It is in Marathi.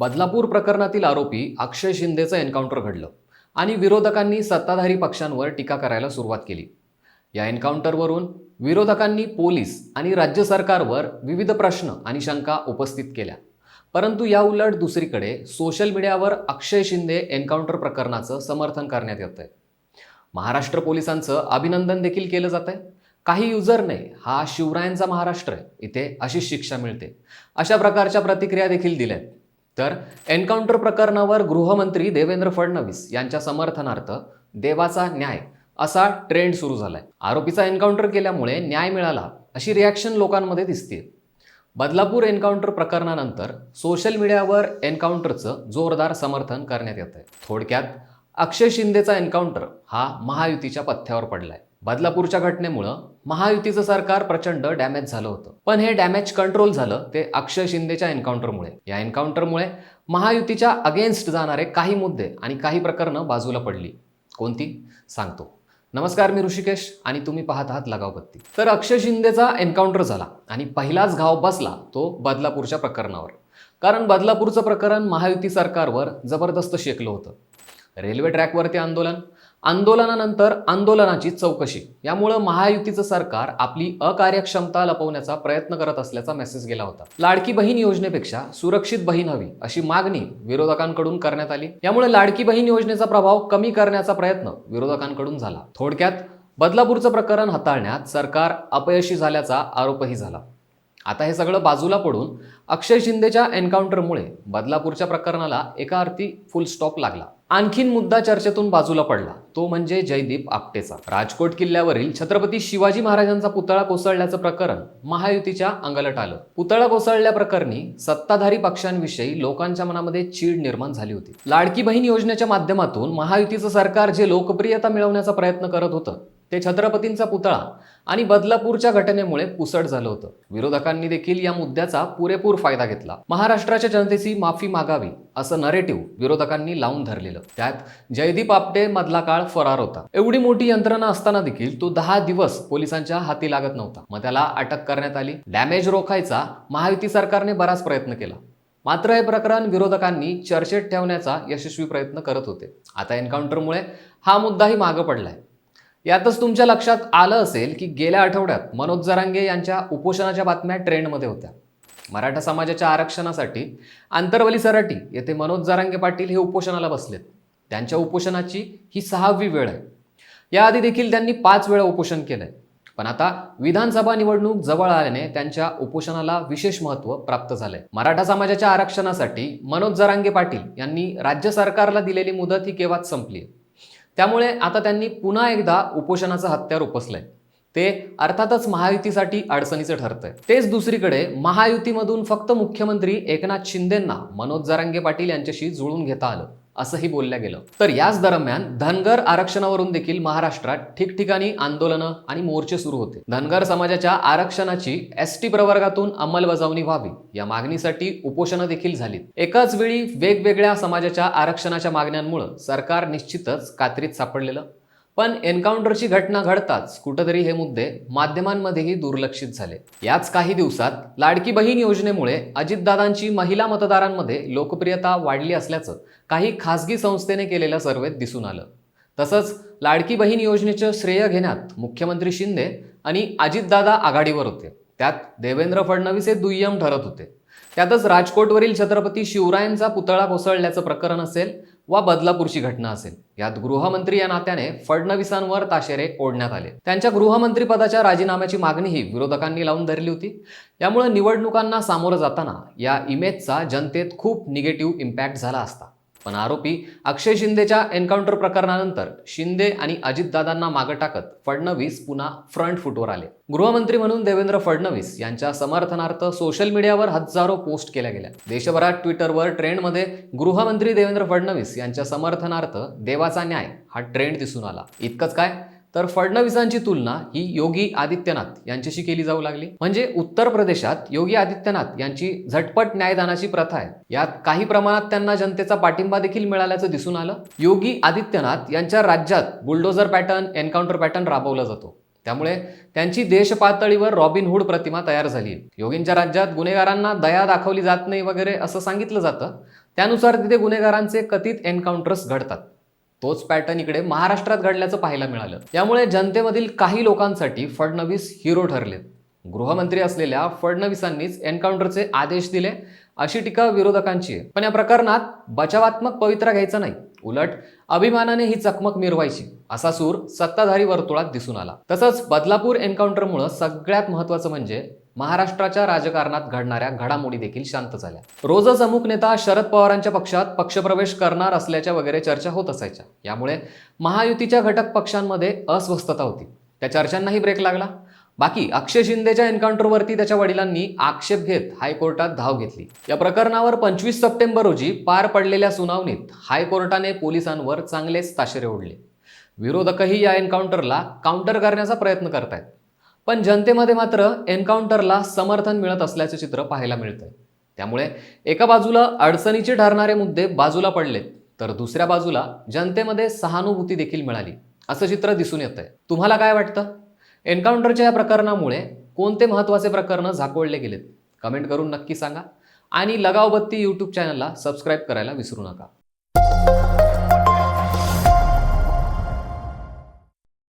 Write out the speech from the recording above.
बदलापूर प्रकरणातील आरोपी अक्षय शिंदेचं एन्काउंटर घडलं आणि विरोधकांनी सत्ताधारी पक्षांवर टीका करायला सुरुवात केली. या एन्काउंटरवरून विरोधकांनी पोलीस आणि राज्य सरकारवर विविध प्रश्न आणि शंका उपस्थित केल्या. परंतु या उलट दुसरीकडे सोशल मीडियावर अक्षय शिंदे एन्काउंटर प्रकरणाचं समर्थन करण्यात येत आहे महाराष्ट्र पोलिसांचं अभिनंदन देखील केलं जात आहे काही युजरने हा शिवरायांचा महाराष्ट्र आहे इथे अशी शिक्षा मिळते. अशा प्रकारच्या प्रतिक्रिया देखील दिल्या आहेत तर एन्काउंटर प्रकरणावर गृहमंत्री देवेंद्र फडणवीस यांच्या समर्थनार्थ देवाचा न्याय असा ट्रेंड सुरू झालाय. आरोपीचा एन्काउंटर केल्यामुळे न्याय मिळाला अशी रिॲक्शन लोकांमध्ये दिसते बदलापूर एन्काउंटर प्रकरणानंतर सोशल मीडियावर एन्काउंटरचं जोरदार समर्थन करण्यात येत आहे थोडक्यात अक्षय शिंदेचा एन्काउंटर हा महायुतीच्या पथ्यावर पडलाय. बदलापूरच्या घटनेमुळं महायुतीचं सरकार प्रचंड डॅमेज झालं होतं. पण हे डॅमेज कंट्रोल झालं ते अक्षय शिंदेच्या एन्काउंटरमुळे. या एन्काउंटरमुळे महायुतीच्या अगेन्स्ट जाणारे काही मुद्दे आणि काही प्रकरणं बाजूला पडली. कोणती? सांगतो. नमस्कार मी ऋषिकेश आणि तुम्ही पाहत आहात लगावबत्ती तर अक्षय शिंदेचा एन्काउंटर झाला आणि पहिलाच घाव बसला तो बदलापूरच्या प्रकरणावर. कारण बदलापूरचं प्रकरण महायुती सरकारवर जबरदस्त शेकलं होतं. रेल्वे ट्रॅकवरती आंदोलन आंदोलनानंतर आंदोलनाची चौकशी. यामुळं महायुतीचं सरकार आपली अकार्यक्षमता लपवण्याचा प्रयत्न करत असल्याचा मेसेज गेला होता. लाडकी बहीण योजनेपेक्षा सुरक्षित बहीण हवी अशी मागणी विरोधकांकडून करण्यात आली. यामुळे लाडकी बहीण योजनेचा प्रभाव कमी करण्याचा प्रयत्न विरोधकांकडून झाला. थोडक्यात बदलापूरचं प्रकरण हाताळण्यात सरकार अपयशी झाल्याचा आरोपही झाला. आता हे सगळं बाजूला पडून अक्षय शिंदेच्या एन्काउंटरमुळे बदलापूरच्या प्रकरणाला एका अर्थी फुल स्टॉप लागला. आणखीन मुद्दा चर्चेतून बाजूला पडला. तो म्हणजे जयदीप आपटेचा. राजकोट किल्ल्यावरील छत्रपती शिवाजी महाराजांचा पुतळा कोसळल्याचं प्रकरण महायुतीच्या अंगलट आलं. पुतळा कोसळल्या प्रकरणी सत्ताधारी पक्षांविषयी लोकांच्या मनामध्ये चीड निर्माण झाली होती. लाडकी बहीण योजनेच्या माध्यमातून महायुतीचं सरकार जे लोकप्रियता मिळवण्याचा प्रयत्न करत होतं ते छत्रपतींचा पुतळा आणि बदलापूरच्या घटनेमुळे पुसट झालं होतं. विरोधकांनी देखील या मुद्द्याचा पुरेपूर फायदा घेतला. महाराष्ट्राच्या जनतेची माफी मागावी असं नरेटिव्ह विरोधकांनी लावून धरलेलं. त्यात जयदीप आपटे मधला काळ फरार होता. एवढी मोठी यंत्रणा असताना देखील तो दहा दिवस पोलिसांच्या हाती लागत नव्हता. मग त्याला अटक करण्यात आली. डॅमेज रोखायचा महायुती सरकारने बराच प्रयत्न केला. मात्र हे प्रकरण विरोधकांनी चर्चेत ठेवण्याचा यशस्वी प्रयत्न करत होते. आता एन्काउंटरमुळे हा मुद्दाही मागं पडलाय. यातच तुमच्या लक्षात आलं असेल की गेल्या आठवड्यात मनोज जरांगे यांच्या उपोषणाच्या बातम्या ट्रेंडमध्ये होत्या. मराठा समाजाच्या आरक्षणासाठी आंतरवली सराटी येथे मनोज जरांगे पाटील हे उपोषणाला बसलेत. त्यांच्या उपोषणाची ही सहावी वेळ आहे. याआधी देखील त्यांनी पाच वेळा उपोषण केलंय. पण आता विधानसभा निवडणूक जवळ आल्याने त्यांच्या उपोषणाला विशेष महत्त्व प्राप्त झालंय. मराठा समाजाच्या आरक्षणासाठी मनोज जरांगे पाटील यांनी राज्य सरकारला दिलेली मुदत ही केव्हाच संपली आहे? त्यामुळे आता त्यांनी पुन्हा एकदा उपोषणाचं हत्यार उपसलंय. ते अर्थातच महायुतीसाठी अडचणीचं ठरतंय. तेच दुसरीकडे महायुतीमधून फक्त मुख्यमंत्री एकनाथ शिंदेंना मनोज जरांगे पाटील यांच्याशी जुळून घेता आलं. असंही बोलल्या गेलं. तर याच दरम्यान धनगर आरक्षणावरून देखील महाराष्ट्रात ठिकठिकाणी आंदोलनं आणि मोर्चे सुरू होते. धनगर समाजाच्या आरक्षणाची एस टी प्रवर्गातून अंमलबजावणी व्हावी या मागणीसाठी उपोषणं देखील झालीत. एकाच वेळी वेगवेगळ्या समाजाच्या आरक्षणाच्या मागण्यांमुळे सरकार निश्चितच कात्रीत सापडलेलं पण एन्काउंटरची घटना घडताच कुठंतरी हे मुद्दे माध्यमांमध्येही दुर्लक्षित झाले. याच काही दिवसात लाडकी बहीण योजनेमुळे अजितदादांची महिला मतदारांमध्ये लोकप्रियता वाढली असल्याचं काही खासगी संस्थेने केलेल्या सर्वेत दिसून आलं. तसंच लाडकी बहीण योजनेचं श्रेय घेण्यात मुख्यमंत्री शिंदे आणि अजितदादा आघाडीवर होते. त्यात देवेंद्र फडणवीस हे दुय्यम ठरत होते. त्यातच राजकोटवरील छत्रपती शिवरायांचा पुतळा कोसळल्याचं प्रकरण असेल वा बदलापूरची घटना असेल. यात गृहमंत्री या नात्याने फडणवीसांवर ताशेरे ओढण्यात आले. त्यांच्या गृहमंत्रीपदाच्या राजीनाम्याची मागणीही विरोधकांनी लावून धरली होती. यामुळे निवडणुकांना सामोरं जाताना या इमेजचा जनतेत खूप निगेटिव्ह इम्पॅक्ट झाला असता. पण आरोपी अक्षय शिंदेच्या एन्काउंटर प्रकरणानंतर शिंदे आणि अजितदादांना मागं टाकत फडणवीस पुन्हा फ्रंट फुटवर आले. गृहमंत्री म्हणून देवेंद्र फडणवीस यांच्या समर्थनार्थ सोशल मीडियावर हजारो पोस्ट केल्या गेल्या. देशभरात ट्विटरवर ट्रेंडमध्ये गृहमंत्री देवेंद्र फडणवीस यांच्या समर्थनार्थ देवाचा न्याय हा ट्रेंड दिसून आला. इतकंच काय? तर फडणवीसांची तुलना ही योगी आदित्यनाथ यांच्याशी केली जाऊ लागली. म्हणजे उत्तर प्रदेशात योगी आदित्यनाथ यांची झटपट न्यायदानाची प्रथा आहे. यात काही प्रमाणात त्यांना जनतेचा पाठिंबा देखील मिळाल्याचं दिसून आलं. योगी आदित्यनाथ यांच्या राज्यात बुलडोझर पॅटर्न एन्काउंटर पॅटर्न राबवला जातो. त्यामुळे त्यांची देश पातळीवर रॉबिन हुड प्रतिमा तयार झाली. योगींच्या राज्यात गुन्हेगारांना दया दाखवली जात नाही वगैरे असं सांगितलं जातं. त्यानुसार तिथे गुन्हेगारांचे कथित एन्काउंटर्स घडतात. तोच पॅटर्न इकडे महाराष्ट्रात घडल्याचं पाहायला मिळालं. त्यामुळे जनतेमधील काही लोकांसाठी फडणवीस हिरो ठरलेत. गृहमंत्री असलेल्या फडणवीसांनीच एन्काउंटरचे आदेश दिले अशी टीका विरोधकांची आहे. पण या प्रकरणात बचावात्मक पवित्रा घ्यायचा नाही. उलट अभिमानाने ही चकमक मिरवायची असा सूर सत्ताधारी वर्तुळात दिसून आला. तसंच बदलापूर एन्काउंटरमुळं सगळ्यात महत्त्वाचं म्हणजे महाराष्ट्राच्या राजकारणात घडणाऱ्या घडामोडी देखील शांत झाल्या. रोजच अमुक नेता शरद पवारांच्या पक्षात पक्षप्रवेश करणार असल्याच्या वगैरे चर्चा होत असायच्या. यामुळे महायुतीच्या घटक पक्षांमध्ये अस्वस्थता होती. त्या चर्चांनाही ब्रेक लागला. बाकी अक्षय शिंदेच्या एन्काउंटरवरती त्याच्या वडिलांनी आक्षेप घेत हायकोर्टात धाव घेतली. या प्रकरणावर पंचवीस सप्टेंबर रोजी पार पडलेल्या सुनावणीत हायकोर्टाने पोलिसांवर चांगलेच ताशेरे ओढले. विरोधकही या एन्काउंटरला काउंटर करण्याचा प्रयत्न करतायत. पण जनतेमध्ये मात्र एन्काउंटरला समर्थन मिळत असल्याचे चित्र पाहायला मिळतंय. त्यामुळे एका बाजूला अडचणीचे ठरणारे मुद्दे बाजूला पडलेत तर दुसऱ्या बाजूला जनतेमध्ये सहानुभूती देखील मिळाली असं चित्र दिसून येत आहे तुम्हाला काय वाटतं? एन्काउंटरच्या या प्रकरणामुळे कोणते महत्त्वाचे प्रकरणं झाकोळले गेलेत? कमेंट करून नक्की सांगा. आणि लगावबत्ती यूट्यूब चॅनलला सबस्क्राईब करायला विसरू नका.